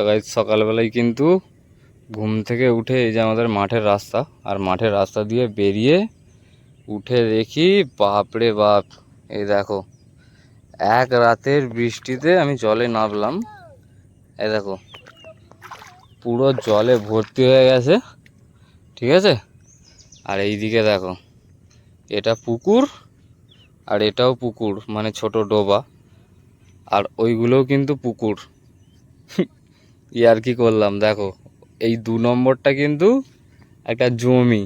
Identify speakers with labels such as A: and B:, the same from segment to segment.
A: তো গাইজ সকালবেলায় কিন্তু ঘুম থেকে উঠে এই যে আমাদের মাঠের রাস্তা আর মাঠের রাস্তা দিয়ে বেরিয়ে উঠে দেখি বাপরে বাপ এই দেখো এক রাতের বৃষ্টিতে আমি জলে নামলাম এই দেখো পুরো জলে ভর্তি হয়ে গেছে ঠিক আছে আর এই দিকে দেখো এটা পুকুর আর এটাও পুকুর মানে ছোট ডোবা আর ওইগুলোও কিন্তু পুকুর ইয়ার কি করলাম দেখো এই দু নম্বরটা কিন্তু একটা জমি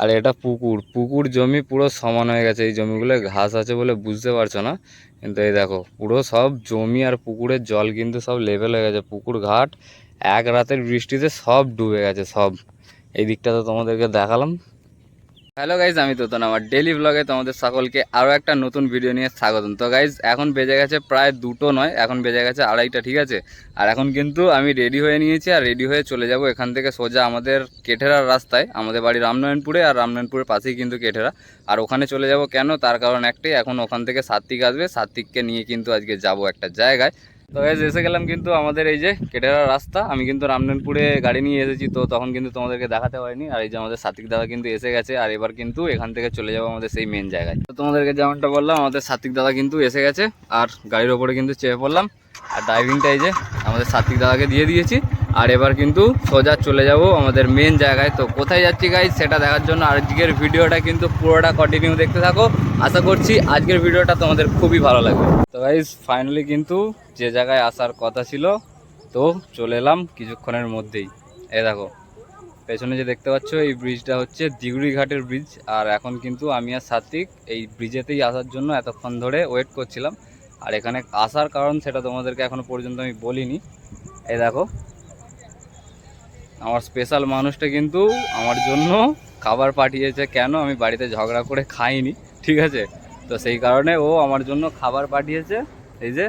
A: আর এটা পুকুর পুকুর জমি পুরো সমান হয়ে গেছে এই জমিগুলো ঘাস আছে বলে বুঝতে পারছো না কিন্তু এই দেখো পুরো সব জমি আর পুকুরের জল কিন্তু সব লেভেল হয়ে গেছে পুকুর ঘাট এক রাতের বৃষ্টিতে সব ডুবে গেছে সব এই দিকটা তো তোমাদেরকে দেখালাম হ্যালো গাইজ আমি তো আমার ডেলি ব্লগে তোমাদের সকলকে আরও একটা নতুন ভিডিও নিয়ে স্বাগতম তো গাইজ এখন বেজে গেছে প্রায় দুটো নয় এখন বেজে গেছে আড়াইটা ঠিক আছে আর এখন কিন্তু আমি রেডি হয়ে নিয়েছি আর রেডি হয়ে চলে যাব এখান থেকে সোজা আমাদের কেঠেরার রাস্তায় আমাদের বাড়ি রামনারায়ণপুরে আর রামনারায়ণপুরের পাশেই কিন্তু কেঠেরা আর ওখানে চলে যাব কেন তার কারণ একটাই এখন ওখান থেকে সাত্বিক আসবে সাত্বিককে নিয়ে কিন্তু আজকে যাব একটা জায়গায় তো গাইজ এসে গেলাম কিন্তু আমাদের এই যে কেটেরা রাস্তা আমি কিন্তু রামনানপুরে গাড়ি নিয়ে এসেছি তো তখন কিন্তু তোমাদেরকে দেখাতে হয়নি আর এই যে আমাদের সাতিক দাদা কিন্তু এসে গেছে আর এবার কিন্তু এখান থেকে চলে যাবো আমাদের সেই মেন জায়গায় তো তোমাদেরকে যেমনটা বললাম আমাদের সাতিক দাদা কিন্তু এসে গেছে আর গাড়ির ওপরে কিন্তু চেয়ে পড়লাম আর ড্রাইভিংটা এই যে আমাদের সাতিক দাদাকে দিয়ে দিয়েছি আর এবার কিন্তু সোজা চলে যাব আমাদের মেন জায়গায় তো কোথায় যাচ্ছি গাই সেটা দেখার জন্য আজকের ভিডিওটা কিন্তু পুরোটা কন্টিনিউ দেখতে থাকো আশা করছি আজকের ভিডিওটা তোমাদের খুবই ভালো লাগবে তো গাইজ ফাইনালি কিন্তু যে জায়গায় আসার কথা ছিল তো চলে এলাম কিছুক্ষণের মধ্যেই এ দেখো পেছনে যে দেখতে পাচ্ছ এই ব্রিজটা হচ্ছে দিগুড়ি ঘাটের ব্রিজ আর এখন কিন্তু আমি আর সাত্বিক এই ব্রিজেতেই আসার জন্য এতক্ষণ ধরে ওয়েট করছিলাম আর এখানে আসার কারণ সেটা তোমাদেরকে এখনও পর্যন্ত আমি বলিনি এই দেখো আমার স্পেশাল মানুষটা কিন্তু আমার জন্য খাবার পাঠিয়েছে কেন আমি বাড়িতে ঝগড়া করে খাইনি ঠিক আছে তো সেই কারণে ও আমার জন্য খাবার পাঠিয়েছে এই যে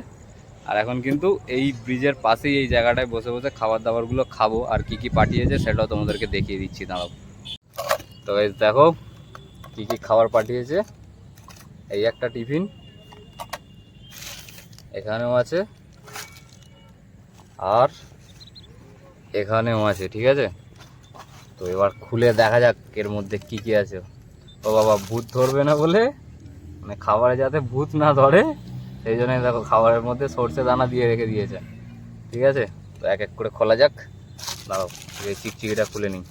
A: আর এখন কিন্তু এই ব্রিজের পাশেই এই জায়গাটায় বসে বসে খাবার দাবারগুলো খাবো আর কি কি পাঠিয়েছে সেটাও তোমাদেরকে দেখিয়ে দিচ্ছি দাঁড়াও তো এই দেখো কি কি খাবার পাঠিয়েছে এই একটা টিফিন এখানেও আছে আর এখানেও আছে ঠিক আছে তো এবার খুলে দেখা যাক এর মধ্যে কি কি আছে ও বাবা ভূত ধরবে না বলে মানে খাবারে যাতে ভূত না ধরে সেই জন্যই দেখো খাবারের মধ্যে সর্ষে দানা দিয়ে রেখে দিয়েছে ঠিক আছে তো এক এক করে খোলা যাক দাঁড়াও এই চিকচিকিটা খুলে নিই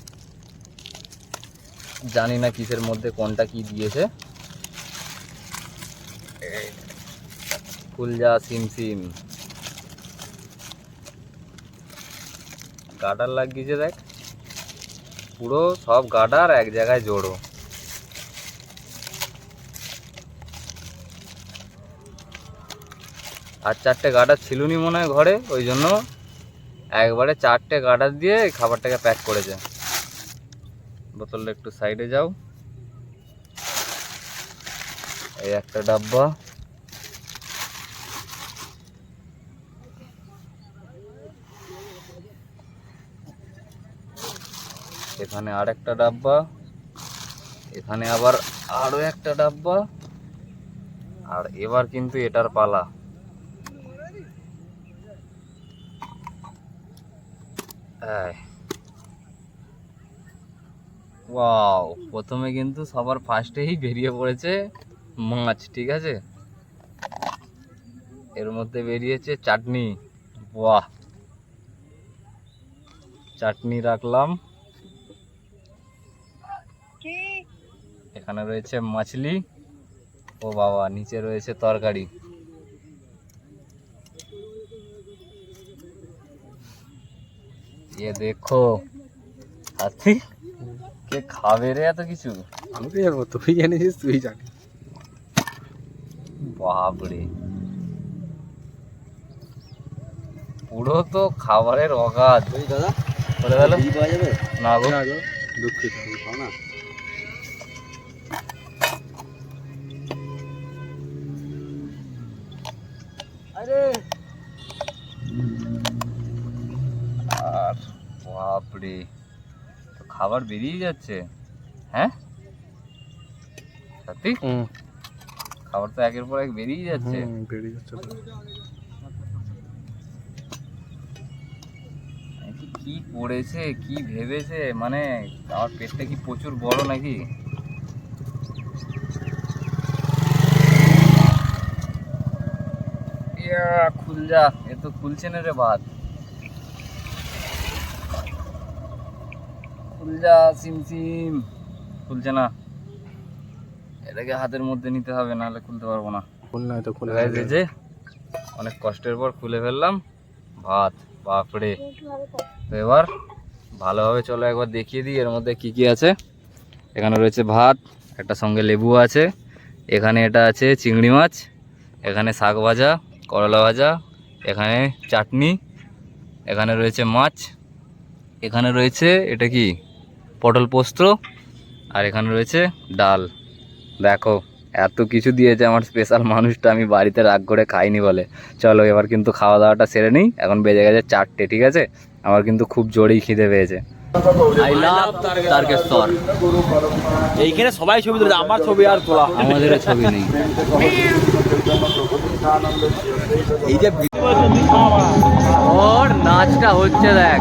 A: জানি না কিসের মধ্যে কোনটা কি দিয়েছে ফুল যা সিম সিম গার্ডার লাগিয়েছে দেখ পুরো সব গার্ডার এক জায়গায় জোড়ো আর চারটে গার্ডার ছিল নি মনে হয় ঘরে ওই জন্য একবারে চারটে গার্ডার দিয়ে খাবারটাকে প্যাক করেছে বোতলটা একটু সাইডে যাও এই একটা ডাব্বা এখানে আর একটা ডাব্বা এখানে আবার আরও একটা ডাব্বা আর এবার কিন্তু এটার পালা ওয়াও প্রথমে কিন্তু সবার ফার্স্টেই বেরিয়ে পড়েছে মাছ ঠিক আছে এর মধ্যে বেরিয়েছে চাটনি বাহ চাটনি রাখলাম এখানে রয়েছে মাছলি ও বাবা নিচে রয়েছে তরকারি দেখো হাতি কে খাবে রে এত কিছু আমি তো জানবো তুই এনেছিস তুই জানিস বাপরে পুরো তো খাবারের অগাধ দাদা বলে গেল না গো দুঃখিত না আর বাপরে খাবার বেরিয়ে যাচ্ছে হ্যাঁ সত্যি খাবার তো একের পর এক বেরিয়ে যাচ্ছে বেরিয়ে যাচ্ছে কি করেছে কি ভেবেছে মানে আমার পেটটা কি প্রচুর বড় নাকি খুল যা এ তো খুলছে না রে ভাত খুল যা সিম সিম খুলছে না এটাকে হাতের মধ্যে নিতে হবে নাহলে খুলতে পারবো না খুল না তো খুলে যে অনেক কষ্টের পর খুলে ফেললাম ভাত বাপড়ে তো এবার ভালোভাবে চলো একবার দেখিয়ে দিই এর মধ্যে কি কি আছে এখানে রয়েছে ভাত একটা সঙ্গে লেবু আছে এখানে এটা আছে চিংড়ি মাছ এখানে শাক ভাজা করলা ভাজা এখানে চাটনি এখানে রয়েছে মাছ এখানে রয়েছে এটা কি পটল পোস্ত আর এখানে রয়েছে ডাল দেখো এত কিছু দিয়েছে আমার স্পেশাল মানুষটা আমি বাড়িতে রাগ করে খাইনি বলে চলো এবার কিন্তু খাওয়া দাওয়াটা সেরে নিই এখন বেজে গেছে চারটে ঠিক আছে আমার কিন্তু খুব জোরেই খিদে পেয়েছে আই লাভ তারকেশ্বর এইখানে সবাই ছবি তুলেছে আমার ছবি আর তোলা আমাদের ছবি নেই এই যে ওর নাচটা হচ্ছে দেখ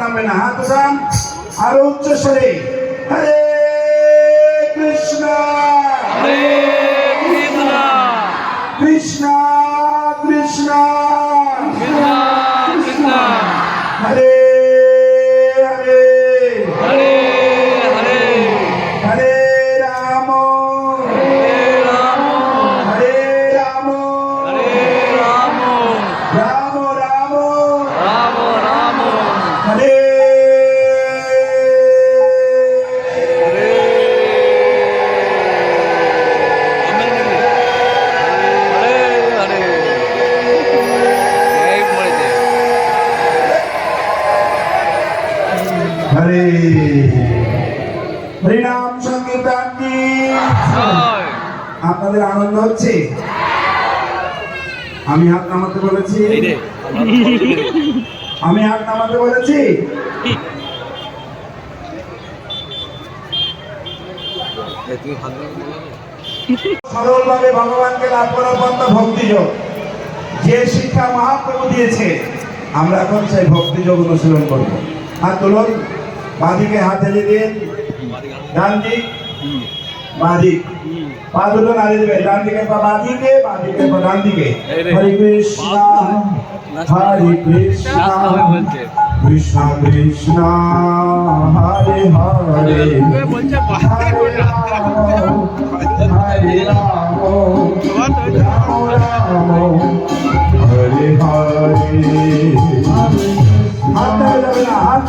B: নামবে না হাত উঠান আরো উচ্চ স্বরে হরে কৃষ্ণ হরে হরিনাম সংকীর্তন আপনাদের আনন্দ হচ্ছে আমি হাত নামাতে বলেছি আমি হাত নামাতে বলেছি সরলভাবে ভগবানকে লাভ করার পন্থা ভক্তিযোগ যে শিক্ষা মহাপ্রভু দিয়েছে আমরা এখন সেই ভক্তিযোগ অনুশীলন করবো আর তুলন বাঁদিকে হাতে দিন ডান দিক বাঁদিক পা দুটো নাড়ি দেবে ডান দিকে পা বাঁদিকে বাঁদিকে পা ডান দিকে হরি কৃষ্ণ হরি কৃষ্ণ কৃষ্ণ কৃষ্ণ হরে হরে হরে রাম হরে হরে হাত হাত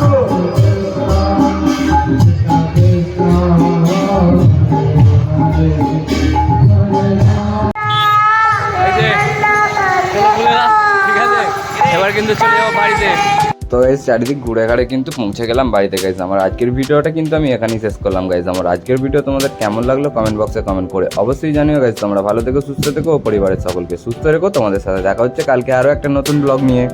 A: তো এই চারিদিক ঘুরে ঘাড়ে কিন্তু পৌঁছে গেলাম বাড়িতে গাইজ আমার আজকের ভিডিওটা কিন্তু আমি এখানেই শেষ করলাম গাইজ আমার আজকের ভিডিও তোমাদের কেমন লাগলো কমেন্ট বক্সে কমেন্ট করে অবশ্যই জানিও গাইজ তোমরা ভালো থেকো সুস্থ থেকো ও পরিবারের সকলকে সুস্থ রেখো তোমাদের সাথে দেখা হচ্ছে কালকে আরও একটা নতুন ব্লগ নিয়ে